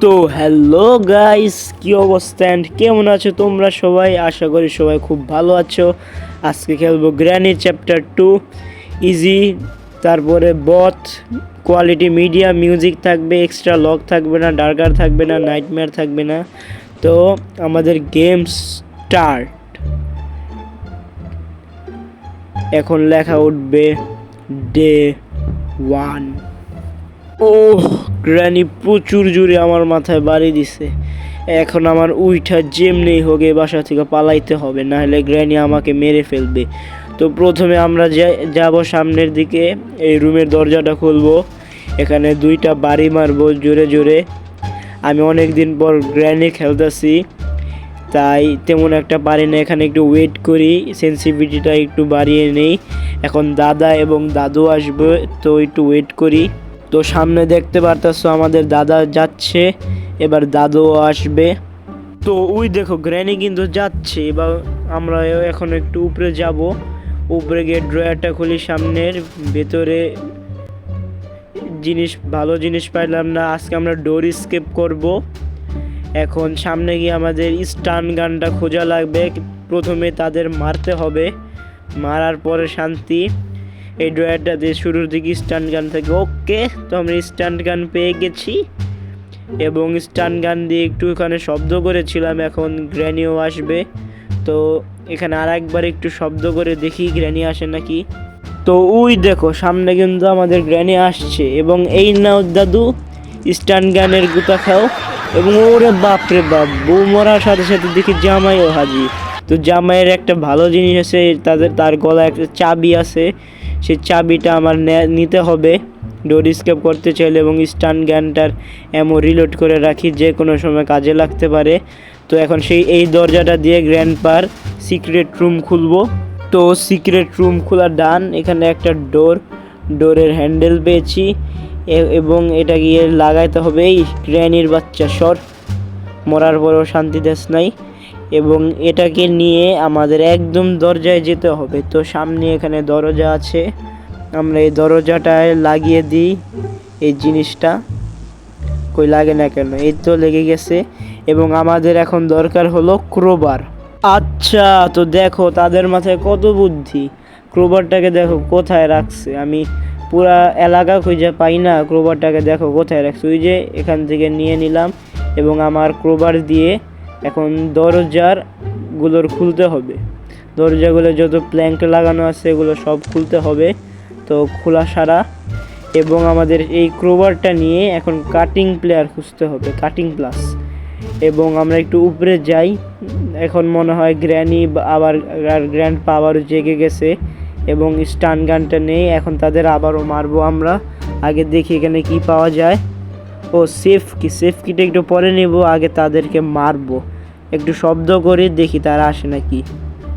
তো hello guys, কি অবস্থা and কেমন আছো তোমরা সবাই? আশা করি সবাই খুব ভালো আছো। আজকে খেলব গ্র্যানি চ্যাপ্টার টু ইজি তারপরে বথ কোয়ালিটি মিডিয়া মিউজিক থাকবে এক্সট্রা লক থাকবে না ডার্কার থাকবে না নাইটমেয়ার থাকবে না। তো আমাদের গেম স্টার্ট এখন লেখা উঠবে ডে ওয়ান ও গ্র্যানি প্রচুর জোরে আমার মাথায় বাড়ি দিছে। এখন আমার উইঠা যেমনি হোক এই বাসা থেকে পালাইতে হবে না হলে গ্র্যানি আমাকে মেরে ফেলবে। তো প্রথমে আমরা যাব সামনের দিকে, এই রুমের দরজাটা খুলবো। এখানে দুইটা বাড়ি মারবো, জোরে জোরে। আমি অনেক দিন পর গ্র্যানি খেলতেছি, তাই তেমন একটা পারি না। এখানে একটু ওয়েট করি সেন্সিভিটিটা একটু বাড়িয়ে নেই। এখন দাদা এবং দাদু আসবে, তো একটু ওয়েট করি। তো সামনে দেখতে পারতেছো আমাদের দাদা যাচ্ছে, এবার দাদুও আসবে। তো ওই দেখো, গ্র্যানি কিন্তু যাচ্ছে, এবার আমরা এখন একটু উপরে যাব। উপরে গিয়ে ড্রয়ারটা খুলি সামনের, ভেতরে জিনিস, ভালো জিনিস পাইলাম না, আজকে আমরা ডোর স্কেপ করব। এখন সামনে গিয়ে আমাদের স্টান গানটা খোঁজা লাগবে, প্রথমে তাদের মারতে হবে, মারার পরে শান্তি। এই ড্রয়ারটা দিয়ে শুরুর দিকে স্টান গান থাকে। ওকে তো আমরা স্টান গান পেয়ে গেছি। এবং স্টান গান দিয়ে একটু এখানে শব্দ করেছিলাম, এখন গ্র্যানিও আসবে। তো এখানে আর একবার একটু শব্দ করে দেখি গ্র্যানি আসে নাকি। তো ওই দেখো, সামনে কিন্তু আমাদের গ্র্যানি আসছে। এবং এই নাও দাদু স্টান গানের গুতা খাও। এবং ওরে বাপরে বাপ, বউ মরার সাথে সাথে দেখি জামাইও হাজির। তো জামাইয়ের একটা ভালো জিনিস আছে, তাদের তার গলায় একটা চাবি আছে। সেই চাবিটা আমার নিতে হবে। ডোর স্কেপ করতে চাইলে এবং স্টান গানটার এমন রিলোড করে রাখি, যে কোনো সময় কাজে লাগতে পারে। তো এখন সেই, এই দরজাটা দিয়ে গ্র্যান্ড পার সিক্রেট রুম খুলবো। তো সিক্রেট রুম খোলা ডান এখানে একটা ডোর ডোরের হ্যান্ডেল পেয়েছি। এবং এটা গিয়ে লাগাইতে হবে। এই গ্র্যানির বাচ্চা সর মরার পরেও শান্তি দেশ নাই। এবং এটাকে নিয়ে আমাদের একদম দরজায় যেতে হবে। তো সামনে এখানে দরজা আছে। আমরা এই দরজাটায় লাগিয়ে দিই এই জিনিসটা। কই লাগে না কেন? এই তো লেগে গেছে। এবং আমাদের এখন দরকার হলো ক্রোবার। আচ্ছা তো দেখো তাদের মাথায় কত বুদ্ধি। ক্রোবারটাকে দেখো কোথায় রাখছে? আমি পুরা এলাকা খুঁজে পাই না। ক্রোবারটাকে দেখো কোথায় রাখছে? ওই যে এখান থেকে নিয়ে নিলাম এবং আমার ক্রোবার দিয়ে এখন দরজারগুলোর খুলতে হবে। দরজাগুলো যত প্ল্যাঙ্ক লাগানো আছে, এগুলো সব খুলতে হবে। তো খোলা সারা। এবং আমাদের এই ক্রোবারটা নিয়ে এখন কাটিং প্লেয়ার খুঁজতে হবে কাটিং প্লাস এবং আমরা একটু উপরে যাই। এখন মনে হয় গ্র্যানি আবার আর গ্র্যান্ড পা আবারও জেগে গেছে। এবং স্টান গানটা নেই। এখন তাদের আবারও মারবো আমরা। আগে দেখি এখানে কি পাওয়া যায়। ও সেফ কি? সেফ কিটা একটু পরে নেব, আগে তাদেরকে মারবো। একটু শব্দ করে দেখি তারা আসে নাকি।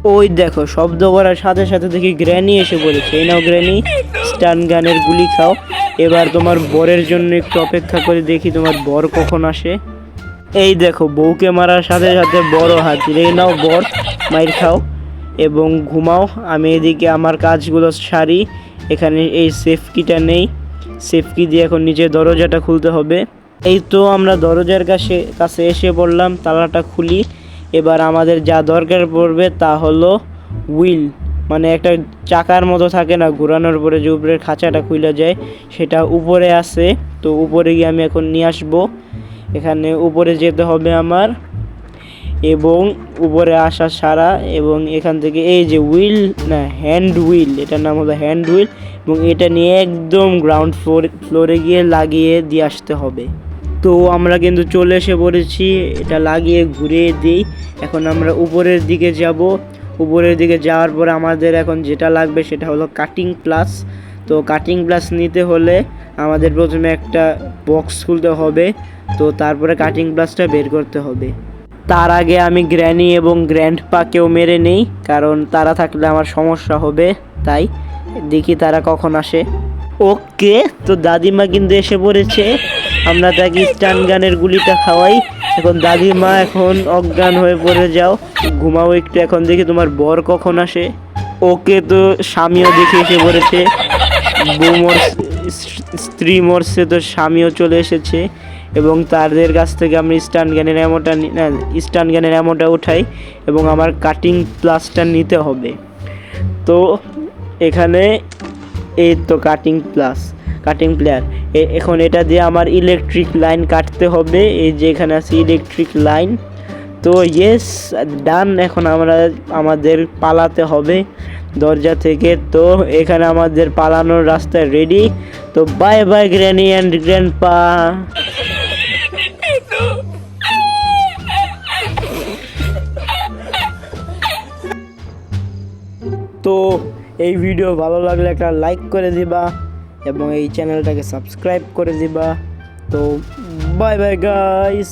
ওই দেখো, শব্দ করার সাথে সাথে দেখি গ্র্যানি এসে পড়েছে। এই নাও গ্র্যানি, স্টান গানের গুলি খাও। এবার তোমার বরের জন্য একটু অপেক্ষা করে দেখি তোমার বর কখন আসে। এই দেখো, বউকে মারার সাথে সাথে বড় হাজির এই নাও বর, মাইর খাও। এবং ঘুমাও, আমি এদিকে আমার কাজগুলো সারি। এখানে এই সেফ কিটা নেই। সেফ কি দিয়ে এখন নিচে দরজাটা খুলতে হবে। এই তো আমরা দরজার কাছে কাছে এসে পড়লাম, তালাটা খুলি। এবার আমাদের যা দরকার পড়বে তা হলো উইল মানে একটা চাকার মতো থাকে না, ঘোরানোর পরে যে উপরের খাঁচাটা খুলে যায়, সেটা উপরে আছে। তো উপরে গিয়ে আমি এখন নিয়ে আসব। এখানে উপরে যেতে হবে আমার। এবং উপরে আসা সারা এবং এখান থেকে এই যে হুইল, না হ্যান্ড হুইল, এটার নাম হলো হ্যান্ড হুইল এবং এটা নিয়ে একদম গ্রাউন্ড ফ্লোর ফ্লোরে গিয়ে লাগিয়ে দিয়ে আসতে হবে। তো আমরা কিন্তু চলে এসে পড়েছি, এটা লাগিয়ে ঘুরিয়ে দিই। এখন আমরা উপরের দিকে যাব। উপরের দিকে যাওয়ার পর আমাদের এখন যেটা লাগবে সেটা হলো কাটিং প্লাস তো কাটিং প্লাস নিতে হলে আমাদের প্রথমে একটা বক্স খুলতে হবে। তো তারপরে কাটিং প্লাসটা বের করতে হবে। তার আগে আমি গ্র্যানি এবং গ্র্যান্ড পাকেও মেরে নেই, কারণ তারা থাকলে আমার সমস্যা হবে, তাই দেখি তারা কখন আসে। ওকে, তো দাদিমা কিন্তু এসে পড়েছে। আমরা তাকে স্টান গানের গুলিটা খাওয়াই। এখন দাদিমা এখন অজ্ঞান হয়ে পড়ে, যাও। ঘুমাও একটু এখন, দেখি তোমার বর কখন আসে। ওকে, তো স্বামীও দেখে এসে পড়েছে। বউ মরছে, স্ত্রী মরছে, তো স্বামীও চলে এসেছে। এবং তাদের কাছ থেকে আমি স্টান গানের অ্যামোটা স্টান গানের অ্যামোটা উঠাই এবং আমার কাটিং প্লাসটা নিতে হবে। তো এখানে এই তো কাটিং প্লাস কাটিং প্লেয়ার এখন এটা দিয়ে আমার ইলেকট্রিক লাইন কাটতে হবে, এই যে এখানে আছে ইলেকট্রিক লাইন তো ইয়েস ডান এখন আমরা আমাদের পালাতে হবে দরজা থেকে। তো এখানে আমাদের পালানোর রাস্তা রেডি তো bye bye granny and grandpa তো এই ভিডিও ভালো লাগলে একটা লাইক করে দিবা এবং এই চ্যানেলটাকে সাবস্ক্রাইব করে দিবা। তো বাই বাই গাইস